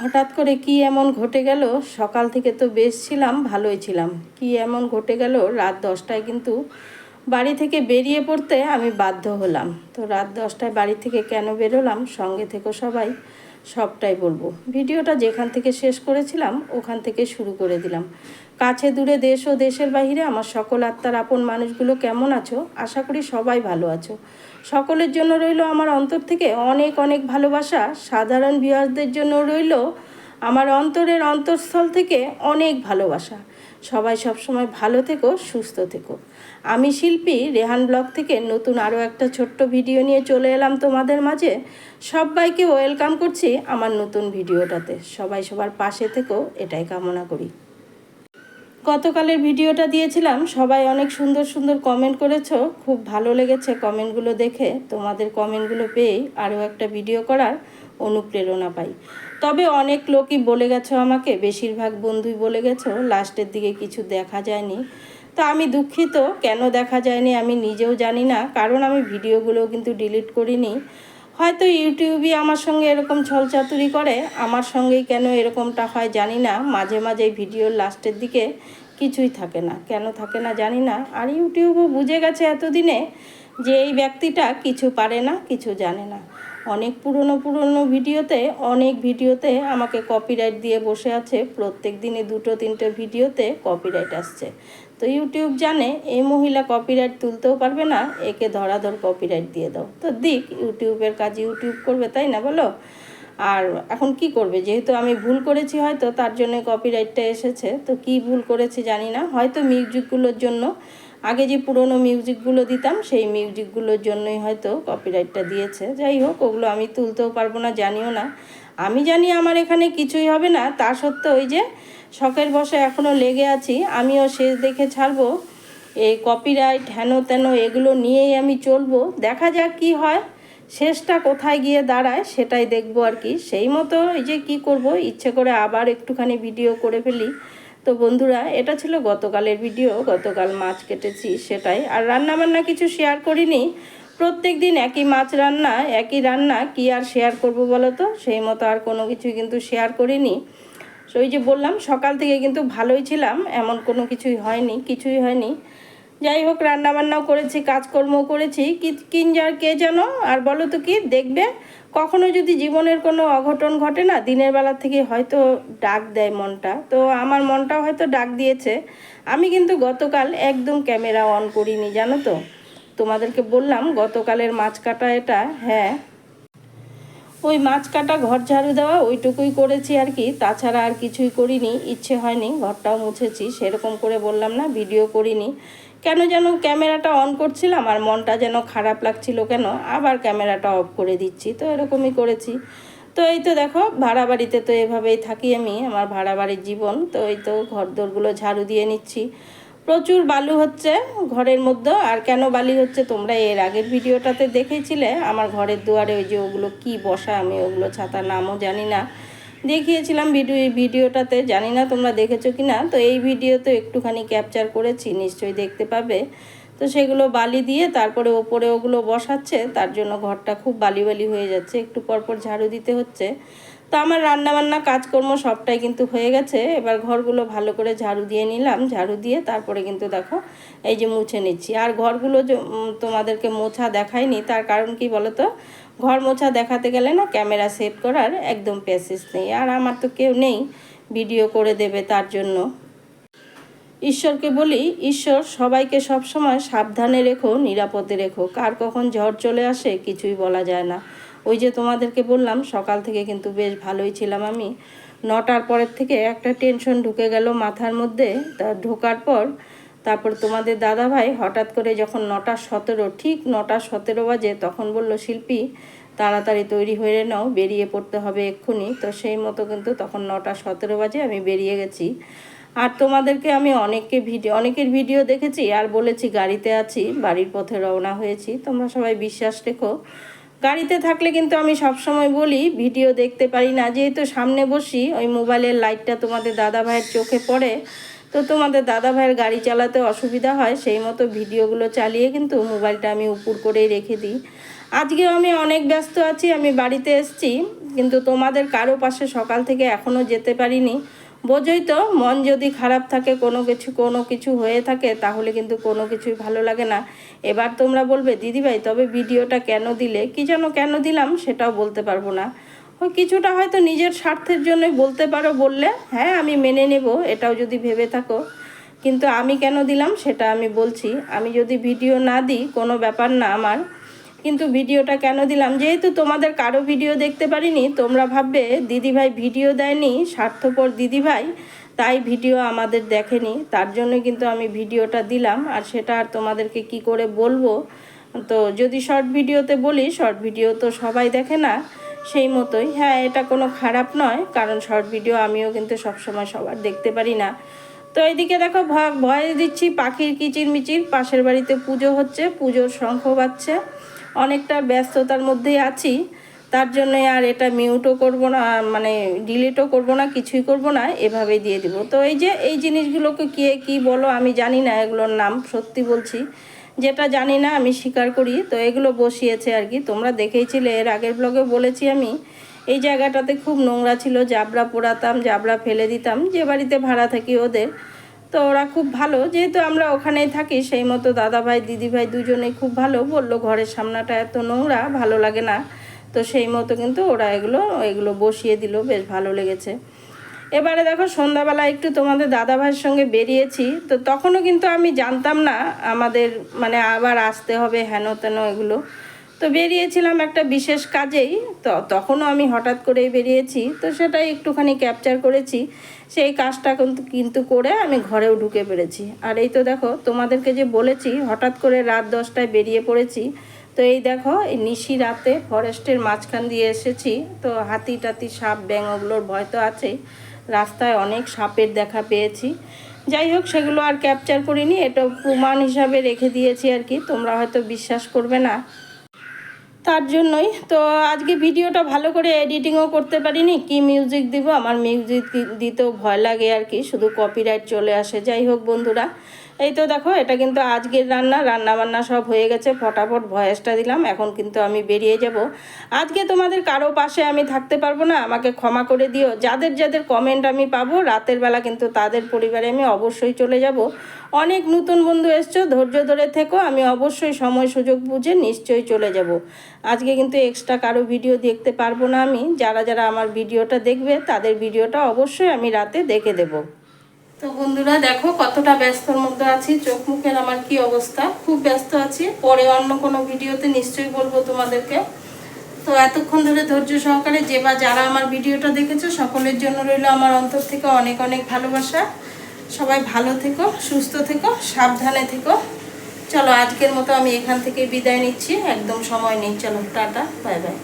হঠাৎ করে কি এমন ঘটে গেল? সকাল থেকে তো বেশ ছিলাম, ভালোই ছিলাম। কি এমন ঘটে গেল? রাত দশটায় কিন্তু বাড়ি থেকে বেরিয়ে পড়তে আমি বাধ্য হলাম। তো রাত দশটায় বাড়ি থেকে কেন বেরোলাম? সঙ্গে থেকে সবাই, সবটাই বলব। ভিডিওটা যেখান থেকে শেষ করেছিলাম, ওখান থেকে শুরু করে দিলাম। কাছে দূরে দেশ ও দেশের বাইরে আমার সকল আত্মার আপন মানুষগুলো কেমন আছো? আশা করি সবাই ভালো আছো। সকলের জন্য রইল আমার অন্তর থেকে অনেক অনেক ভালোবাসা। সাধারণ বিয়ারদের জন্য রইল আমার অন্তরের অন্তঃস্থল থেকে অনেক ভালোবাসা। সবাই সবসময় ভালো থেকো, সুস্থ থেকো। আমি শিল্পী রেহান ব্লগ থেকে নতুন আরও একটা ছোট্ট ভিডিও নিয়ে চলে এলাম তোমাদের মাঝে। সবাইকে ওয়েলকাম করছি আমার নতুন ভিডিওটাতে। সবাই সবার পাশে থেকো, এটাই কামনা করি। গতকালের ভিডিওটা দিয়েছিলাম, সবাই অনেক সুন্দর সুন্দর কমেন্ট করেছ, খুব ভালো লেগেছে কমেন্টগুলো দেখে, তোমাদের কমেন্টগুলো পেয়েই আরও একটা ভিডিও করার অনুপ্রেরণা পাই। তবে অনেক লোকই বলে গেছো আমাকে, বেশিরভাগ বন্ধুই বলে গেছো লাস্টের দিকে কিছু দেখা যায়নি। তো আমি দুঃখিত, কেন দেখা যায়নি আমি নিজেও জানি না, কারণ আমি ভিডিওগুলোও কিন্তু ডিলিট করিনি। হয়তো ইউটিউবই আমার সঙ্গে এরকম ছলচাতুরি করে, আমার সঙ্গেই কেন এরকমটা হয় জানি না। মাঝে মাঝে ভিডিওর লাস্টের দিকে কিছুই থাকে না। কেন থাকে না জানি না। আর ইউটিউবও বুঝে গেছে এতদিনে যে এই ব্যক্তিটা কিছু পারে না, কিছু জানে না। অনেক পুরনো পুরনো ভিডিওতে, অনেক ভিডিওতে আমাকে কপিরাইট দিয়ে বসে আছে। প্রত্যেক দিনে দুটো তিনটে ভিডিওতে কপিরাইট আসছে। তো ইউটিউব জানে, এই মহিলা কপিরাইট তুলতেও পারবে না, একে ধরাধর কপিরাইট দিয়ে দাও। তো দিক ইউটিউবের কাজ ইউটিউব করবে, তাই না বলো? আর এখন কি করবে? যেহেতু আমি ভুল করেছি হয়তো, তার জন্য কপিরাইটটা এসেছে। তো কি ভুল করেছি জানি না। হয়তো মিউজিকগুলোর জন্য আগে যে পুরনো মিউজিকগুলো দিতাম, সেই মিউজিকগুলোর জন্যই হয়তো কপিরাইটটা দিয়েছে। যাই হোক, ওগুলো আমি তুলতেও পারব না, জানিও না। আমি জানি আমার এখানে কিছুই হবে না, তা সত্ত্বেও ওই যে শখের বসে এখনও লেগে আছি, আমিও শেষ দেখে ছাড়বো। এই কপিরাইট হেন তেন এগুলো নিয়েই আমি চলবো। দেখা যাক কি হয়, শেষটা কোথায় গিয়ে দাঁড়ায় সেটাই দেখব আর কি। সেই মতো এই যে কি করব, ইচ্ছে করে আবার একটুখানি ভিডিও করে ফেলি। তো বন্ধুরা, এটা ছিল গতকালের ভিডিও গতকাল মাছ কেটেছি সেটাই। আর রান্না বান্না কিছু শেয়ার করিনি। প্রত্যেক দিন একই মাছ রান্না, একই রান্না, কি আর শেয়ার করব বলো তো? সেই মতো আর কোনো কিছুই কিন্তু শেয়ার করিনি। ওই যে বললাম, সকাল থেকে কিন্তু ভালোই ছিলাম, এমন কোনো কিছুই হয়নি কিছুই হয়নি। যাই হোক, রান্নাবান্নাও করেছি কাজকর্ম করেছি। কি কিনজার কে যেন, আর বলো তো কি, দেখবে? কখনো যদি জীবনের কোনো অঘটন ঘটে না, দিনের বেলা থেকে হয়তো ডাক দেয় মনটা। তো আমার মনটাও হয়তো ডাক দিয়েছে। আমি কিন্তু গতকাল একদম ক্যামেরা অন করিনি, জানো তো? তোমাদেরকে বললাম, গতকালের মাছ কাটা এটা হ্যাঁ ওই মাছ কাটা ঘর ঝাড়ু দেওয়া ওইটুকুই করেছি আর কি। তাছাড়া আর কিছুই করিনি, ইচ্ছে হয়নি, ঘরটাও মুছেছি, সেরকম করে বললাম না, ভিডিও করিনি। কেন যেন ক্যামেরাটা অন করছিলাম আর মনটা যেন খারাপ লাগছিল কেন, আবার ক্যামেরাটা অফ করে দিচ্ছি, তো এরকমই করেছি। তো এই তো দেখো, ভাড়া বাড়িতে তো এভাবেই থাকি আমি, আমার ভাড়া বাড়ির জীবন, তো এই তো ঘর দোরগুলো ঝাড়ু দিয়ে নিচ্ছি। প্রচুর বালু হচ্ছে ঘরের মধ্যে, আর কেন বালি হচ্ছে তোমরা এর আগের ভিডিওটাতে দেখেছিলে? আমার ঘরের দুয়ারে ওই যে ওগুলো কি বসা, আমি ওগুলো ছাতার নামও জানি না। দেখিয়েছিলাম ভিডিও ভিডিওটাতে, জানি না তোমরা দেখেছ কি না তো এই ভিডিওতে একটুখানি ক্যাপচার করেছি, নিশ্চয়ই দেখতে পাবে। তো সেগুলো বালি দিয়ে তারপরে ওপরে ওগুলো বসাচ্ছে, তার জন্য ঘরটা খুব বালি বালি হয়ে যাচ্ছে, একটু পরপর ঝাড়ু দিতে হচ্ছে। তো আমার রান্নাবান্না কাজকর্ম সবটাই কিন্তু হয়ে গেছে। এবার ঘরগুলো ভালো করে ঝাড়ু দিয়ে নিলাম। ঝাড়ু দিয়ে তারপরে কিন্তু দেখো, এই যে মুছে নিচ্ছি। আর ঘরগুলো তোমাদেরকে মোছা দেখায়নি তার কারণ কি বলো তো ঘর মোছা দেখাতে গেলে না ক্যামেরা সেভ করার একদম প্যাসেজ নেই। আর আমার তো কেউ নেই ভিডিও করে দেবে তার জন্য। ঈশ্বরকে বলি, ঈশ্বর সবাইকে সবসময় সাবধানে রেখো, নিরাপদে রেখো। কার কখন ঝড় চলে আসে কিছুই বলা যায় না। ওই যে তোমাদেরকে বললাম, সকাল থেকে কিন্তু বেশ ভালোই ছিলাম আমি। নটার পরের থেকে একটা টেনশন ঢুকে গেল মাথার মধ্যে, তা ঢোকার পর তারপর তোমাদের দাদা ভাই হঠাৎ করে যখন নটা সতেরো, ঠিক নটা সতেরো বাজে, তখন বলল, শিল্পী, তাড়াতাড়ি তৈরি হয়ে নাও, বেরিয়ে পড়তে হবে এক্ষুনি। তো সেই মতো কিন্তু তখন নটা সতেরো বাজে আমি বেরিয়ে গেছি। আর তোমাদেরকে আমি অনেককে ভিডিও, অনেকের ভিডিও দেখেছি আর বলেছি, গাড়িতে আছি, বাড়ির পথে রওনা হয়েছি। তোমরা সবাই বিশ্বাস রেখো গাড়িতে থাকলে কিন্তু আমি সবসময় বলি, ভিডিও দেখতে পারি না। যেহেতু সামনে বসি, ওই মোবাইলের লাইটটা তোমাদের দাদা ভাইয়ের চোখে পড়ে, তো তোমাদের দাদা ভাইয়ের গাড়ি চালাতে অসুবিধা হয়, সেই মতো ভিডিওগুলো চালিয়ে কিন্তু মোবাইলটা আমি উপর করেই রেখে দিই। আজকেও আমি অনেক ব্যস্ত আছি, আমি বাড়িতে এসেছি, কিন্তু তোমাদের কারও পাশে সকাল থেকে এখনও যেতে পারিনি। বোঝোই তো, মন যদি খারাপ থাকে, কোনো কিছু কোনো কিছু হয়ে থাকে, তাহলে কিন্তু কোনো কিছুই ভালো লাগে না। এবার তোমরা বলবে, দিদিভাই, তবে ভিডিওটা কেন দিলে? কি যেন কেন দিলাম সেটাও বলতে পারব না। কিছুটা হয়তো নিজের স্বার্থের জন্যই বলতে পারো বললে হ্যাঁ আমি মেনে নেব, এটাও যদি ভেবে থাকো। কিন্তু আমি কেন দিলাম সেটা আমি বলছি। আমি যদি ভিডিও না দিই, কোনো ব্যাপার না আমার। কিন্তু ভিডিওটা কেন দিলাম? যেহেতু তোমাদের কারও ভিডিও দেখতে পারিনি, তোমরা ভাববে, দিদিভাই ভিডিও দেয়নি, স্বার্থপর দিদিভাই। তাই ভিডিও আমাদের দেখেনি। তার জন্য কিন্তু আমি ভিডিওটা দিলাম। আর সেটা আর তোমাদেরকে কি করে বলব? তো যদি শর্ট ভিডিওতে বলি, শর্ট ভিডিও তো সবাই দেখে না, সেই মতোই। হ্যাঁ এটা কোনো খারাপ নয়, কারণ শর্ট ভিডিও আমিও কিন্তু সবসময় সবার দেখতে পারি না। তো এইদিকে দেখো ভয় ভয় দিচ্ছি, পাখির কিচির মিচির পাশের বাড়িতে পুজো হচ্ছে, পুজোর শঙ্খ বাজছে। অনেকটা ব্যস্ততার মধ্যেই আছি, তার জন্যই আর এটা মিউটও করব না মানে ডিলিটও করব না, কিছুই করব না এভাবে দিয়ে দিব। তো এই যে, এই জিনিসগুলোকে কে কি বলো আমি জানি না, এগুলোর নাম সত্যি বলছি। যেটা জানি না আমি স্বীকার করি, তো এগুলো বসিয়েছে আর কি। তোমরা দেখেইছিলে, এর আগের ব্লগে বলেছি আমি এই জায়গাটাতে খুব নোংরা ছিল জাবরা পোড়াতাম জাবরা ফেলে দিতাম, যে বাড়িতে ভাড়া থাকি ওদের। তো ওরা খুব ভালো, যেহেতু আমরা ওখানেই থাকি, সেই মতো দাদা ভাই দিদি ভাই দুজনেই খুব ভালো, বলল ঘরের সামনাটা এত নোংরা, ভালো লাগে না। তো সেই মতো কিন্তু ওরা এগুলো এগুলো বসিয়ে দিল, বেশ ভালো লেগেছে। এবারে দেখো সন্ধ্যাবেলা একটু তোমাদের দাদা ভাইয়ের সঙ্গে বেরিয়েছি, তো তখনও কিন্তু আমি জানতাম না আমাদের মানে আবার আসতে হবে হেন তেন এগুলো। তো বেরিয়েছিলাম একটা বিশেষ কাজেই। তো তখনও আমি হঠাৎ করেই বেরিয়েছি। তো সেটাই একটুখানি ক্যাপচার করেছি। সেই কাজটা কিন্তু কিন্তু করে আমি ঘরেও ঢুকে পেরেছি আর এই তো দেখো, তোমাদেরকে যে বলেছি, হঠাৎ করে রাত দশটায় বেরিয়ে পড়েছি। তো এই দেখো, এই নিশি রাতে ফরেস্টের মাঝখান দিয়ে এসেছি। তো হাতি টাতি, সাপ, ব্যাঙ ওগুলোর ভয় তো আছেই। রাস্তায় অনেক সাপের দেখা পেয়েছি। যাই হোক, সেগুলো আর ক্যাপচার করিনি। এটা প্রমাণ হিসাবে রেখে দিয়েছি আর কি। তোমরা হয়তো বিশ্বাস করবে না। তার জন্যই। তো আজকে ভিডিওটা ভালো করে এডিটিংও করতে পারিনি। কি মিউজিক দিব? আমার মিউজিক দিতেও ভয় লাগে আর কি। শুধু কপিরাইট চলে আসে। যাই হোক বন্ধুরা এই তো দেখো, এটা কিন্তু আজকের রান্না রান্না বান্না সব হয়ে গেছে, ফটাফট ভয়েসটা দিলাম, এখন কিন্তু আমি বেরিয়ে যাব। আজকে তোমাদের কারও পাশে আমি থাকতে পারব না, আমাকে ক্ষমা করে দিও। যাদের যাদের কমেন্ট আমি পাবো, রাতের বেলা কিন্তু তাদের পরিবারে আমি অবশ্যই চলে যাব। অনেক নতুন বন্ধু এসছো, ধৈর্য ধরে থেকো, আমি অবশ্যই সময় সুযোগ বুঝে নিশ্চয়ই চলে যাব। আজকে কিন্তু এক্সট্রা কারও ভিডিও দেখতে পারব না আমি, যারা যারা আমার ভিডিওটা দেখবে, তাদের ভিডিওটা অবশ্যই আমি রাতে দেখে দেবো। তো বন্ধুরা দেখো, কতটা ব্যস্তর মধ্যে আছি, চোখ মুখের আমার কি অবস্থা? খুব ব্যস্ত আছি, পরে অন্য কোনো ভিডিওতে নিশ্চয়ই বলব তোমাদেরকে। তো এতক্ষণ ধরে ধৈর্য সহকারে যে বা যারা আমার ভিডিওটা দেখেছ, সকলের জন্য রইল আমার অন্তর থেকে অনেক অনেক ভালোবাসা। সবাই ভালো থেকো, সুস্থ থেকো, সাবধানে থেকো। চলো, আজকের মতো আমি এখান থেকে বিদায় নিচ্ছি। একদম সময় নেই। চলো, টাটা, বাই বাই।